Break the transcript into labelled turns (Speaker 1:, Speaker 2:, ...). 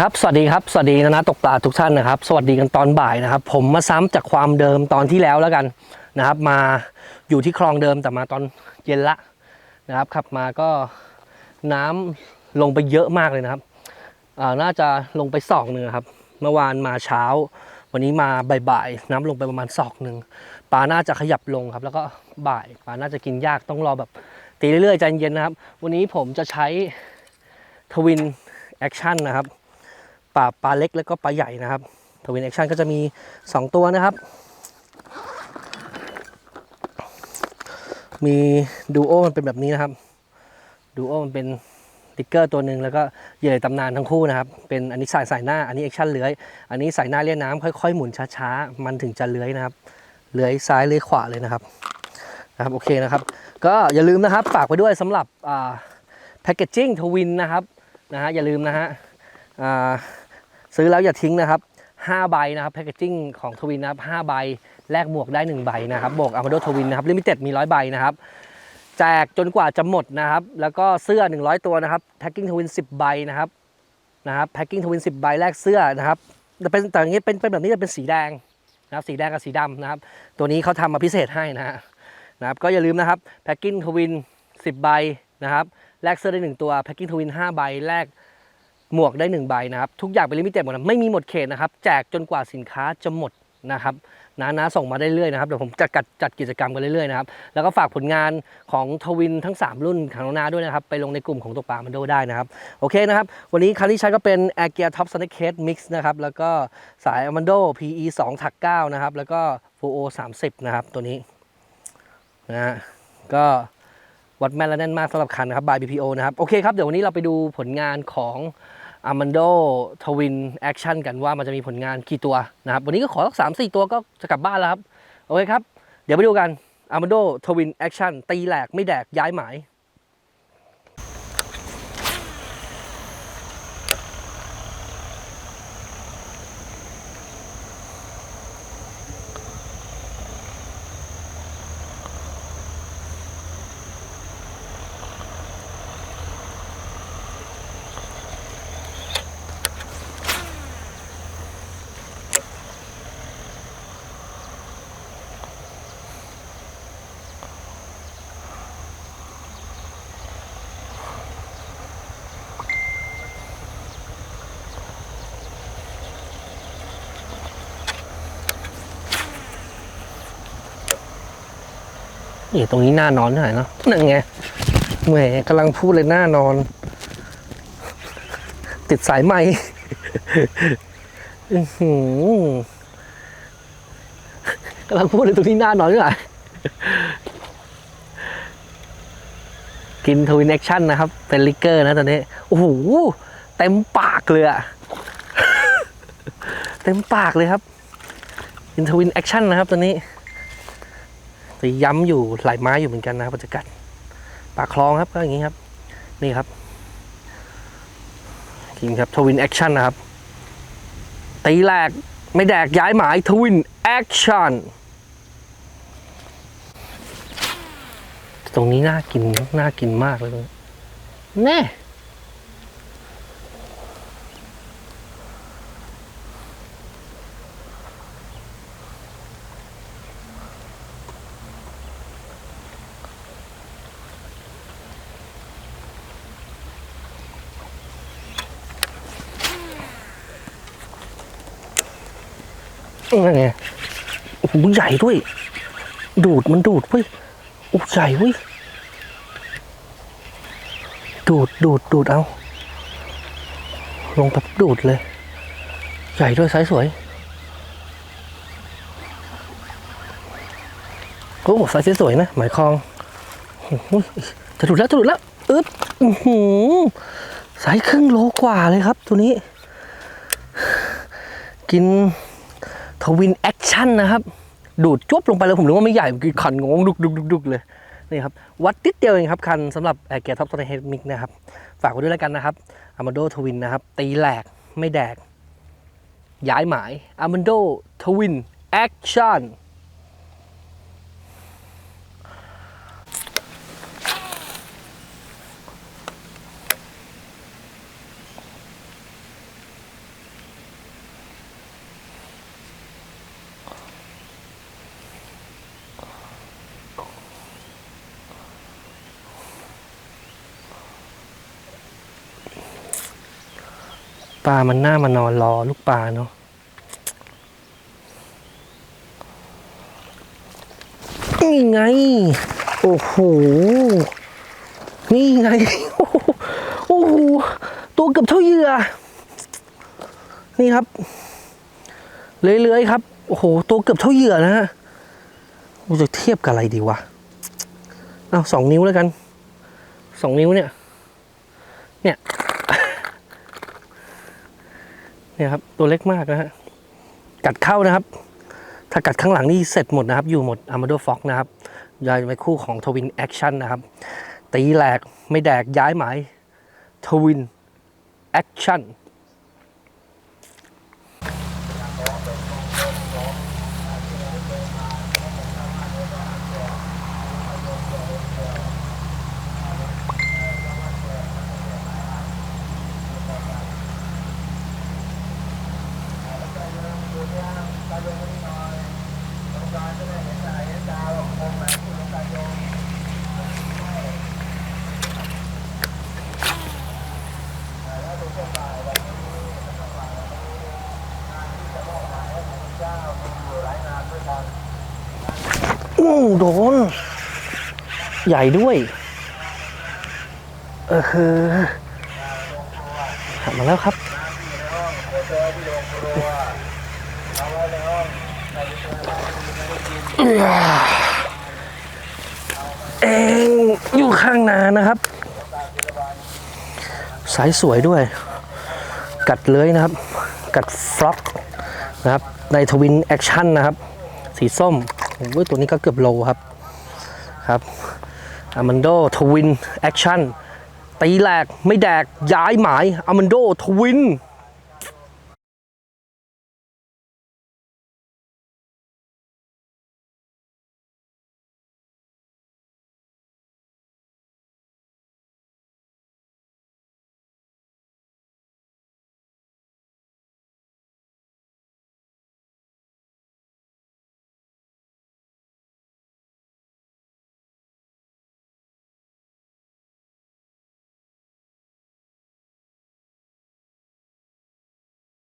Speaker 1: ครับ สวัสดีครับ สวัสดีนะนะตกปลาทุกท่านนะครับ สวัสดีกันตอนบ่ายนะครับ ผมมาซ้ำจากความเดิมตอนที่แล้วแล้วกันนะครับ มาอยู่ที่คลองเดิมแต่มาตอนเย็นละนะครับ ขับมาก็น้ำลงไปเยอะมากเลยนะครับน่าจะลงไปศอกหนึ่งครับ เมื่อวานมาเช้า วันนี้มาบ่ายๆน้ำลงไปประมาณศอกหนึ่งปลาน่าจะขยับลงครับ แล้วก็บ่ายปลาน่าจะกินยากต้องรอแบบตีเรื่อยๆใจเย็นนะครับ วันนี้ผมจะใช้ทวินแอคชั่นนะครับ ปลาปลาเล็กแล้วก็ปลาใหญ่นะครับทวินแอคชั่นก็จะมี 2 ตัวนะครับ มีดูโอมันเป็นแบบนี้นะครับดูโอมันเป็นติ๊กเกอร์ตัวหนึ่งแล้วก็เหยื่อตำนานทั้งคู่นะครับ เป็นอันนี้สายสายหน้า อันนี้แอคชั่นเลื้อย อันนี้สายหน้าเลี้ยน้ำค่อยๆหมุนช้าๆ มันถึงจะเลื้อยนะครับ เลื้อยซ้ายเลื้อยขวาเลยนะครับนะครับโอเคนะครับ ก็อย่าลืมนะครับฝากไปด้วยสำหรับแพคเกจจิ้งทวินนะครับนะฮะอย่าลืมนะฮะอ่า ซื้อแล้วอย่าทิ้งนะครับ5ใบนะครับแพคเกจิ้งของทวินนะครับ5ใบแลกหมวกได้ 1 ใบนะครับบวกอาร์มาโดทวินนะครับลิมิเต็ดมี 100 ใบนะครับแจกจนกว่าจะหมดนะครับแล้วก็เสื้อ 100 ตัวนะครับแพ็กกิ้งทวิน10 ใบนะครับนะครับแพ็กกิ้งทวิน10 ใบแลกเสื้อนะครับแต่เป็นแต่อย่างนี้เป็นเป็นแบบนี้จะเป็นสีแดงนะครับสีแดงกับสีดำนะครับตัวนี้เขาทำมาพิเศษให้นะฮะนะครับก็อย่าลืมนะครับแพ็กกิ้งทวิน10 ใบนะครับแลกเสื้อได้ 1 ตัวแพ็กกิ้งทวิน5ใบแลก หมวกได้1ใบนะครับ ทุกอย่างเป็นลิมิเต็ดหมดนะไม่มีหมดเขตนะครับ แจกจนกว่าสินค้าจะหมดนะครับนะนะส่งมาได้เรื่อยนะครับเดี๋ยวผมจะจัดจัดกิจกรรมกันเรื่อยๆนะครับแล้วก็ฝากผลงานของทวินทั้ง 3 รุ่นของนาด้วยนะครับ ไปลงในกลุ่มของตกปลามันโดได้นะครับ โอเคนะครับ วันนี้คันที่ใช้ก็เป็น a i r Top Snake Case Mix นะครับ แล้วก็สาย Amando PE 2ถัก9นะครับ แล้วก็ Full O 30 นะครับ ตัวนี้นะก็ วัดแม่นและแน่นมากสำหรับคันนะครับ by BPO นะครับ โอเคครับ เดี๋ยววันนี้เราไปดูผลงานของอาร์มันโดทวินแอคชั่นกันว่ามันจะมีผลงานกี่ตัวนะครับ วันนี้ก็ขอสักสามสี่ตัวก็จะกลับบ้านแล้วครับ โอเคครับ เดี๋ยวไปดูกันอาร์มันโดทวินแอคชั่นตีแหลกไม่แดกย้ายหมาย นี่ตรงนี้หน่านอนเท่าไหร่เนาะนั่นไงแหมกำลังพูดเลยหน่านอน ติดสายไหมอื้อหือกำลังพูดเลยตรงนี้หน่านอนเท่าไหร่กินทวินแอคชั่นนะครับ เป็นลิกเกอร์นะตอนนี้ โอ้โห เต็มปากเลยอะเต็มปากเลยครับกินทวินแอคชั่นนะครับตอนนี้ ไปย้ำอยู่หลายไม้อยู่เหมือนกันนะครับบรรยากาศปากคลองครับก็อย่างนี้ครับ นี่ครับกินครับทวินแอคชั่นนะครับ ตีแหลกไม่แดกย้ายหมายทวินแอคชั่นตรงนี้น่ากินน่ากินมากเลยแน่ นั่นไงโอ้โหใหญ่ด้วย ดูดมันดูดเว้ยโอ้ใหญ่เว้ยดูดดูดดูดเอา ลงแบบดูดเลย ใหญ่ด้วยไซส์สวยโอ้ไซส์สวยนะหมายคลองโอ้โหจะดูดแล้วจะดูดแล้วอึ๊บอือหือไซส์ครึ่งโลกว่าเลยครับ ตัวนี้ กิน ทวินแอคชั่นนะครับดูดจุ๊บลงไปเลยผมรู้ว่าไม่ใหญ่คือคันงงดุกดุกดุกดุกเลยนี่ครับวัดติดเดียวเองครับคันสำหรับแอร์เกียร์ท็อปสเตเฮดมิกนะครับ ฝากไว้ด้วยแล้วกันนะครับอามาโดทวินนะครับ ตีแหลกไม่แดก ย้ายหมายอามาโดทวินแอคชั่น ปลามันหน้ามานอนรอลูกปลาเนาะนี่ไง โอ้โห นี่ไง โอ้โห ตัวเกือบเท่าเหยื่อ นี่ครับ เลื้อยๆครับ โอ้โห ตัวเกือบเท่าเหยื่อนะฮะเราจะเทียบกับอะไรดีวะ เอาสองนิ้วแล้วกัน สองนิ้วเนี่ย เนี่ย เนี่ยครับตัวเล็กมากนะฮะกัดเข้านะครับ ถ้ากัดข้างหลังนี่เสร็จหมดนะครับ อยู่หมดอามาโดฟ็อกนะครับยายไปคู่ของทวินแอคชั่นนะครับ ตีแหลกไม่แดกย้ายหมายทวินแอคชั่น อู้โดน ใหญ่ด้วย เออคือหันมาแล้วครับเองอยู่ข้างนานะครับ สายสวยด้วย กัดเลื้อยนะครับ กัดฟล็อกนะครับ ในทวินแอคชั่นนะครับ สีส้มโอ้ยตัวนี้ก็เกือบโลครับครับอามันโดทวินแอคชั่นตีแหลกไม่แดกย้ายหมายอามันโดทวิน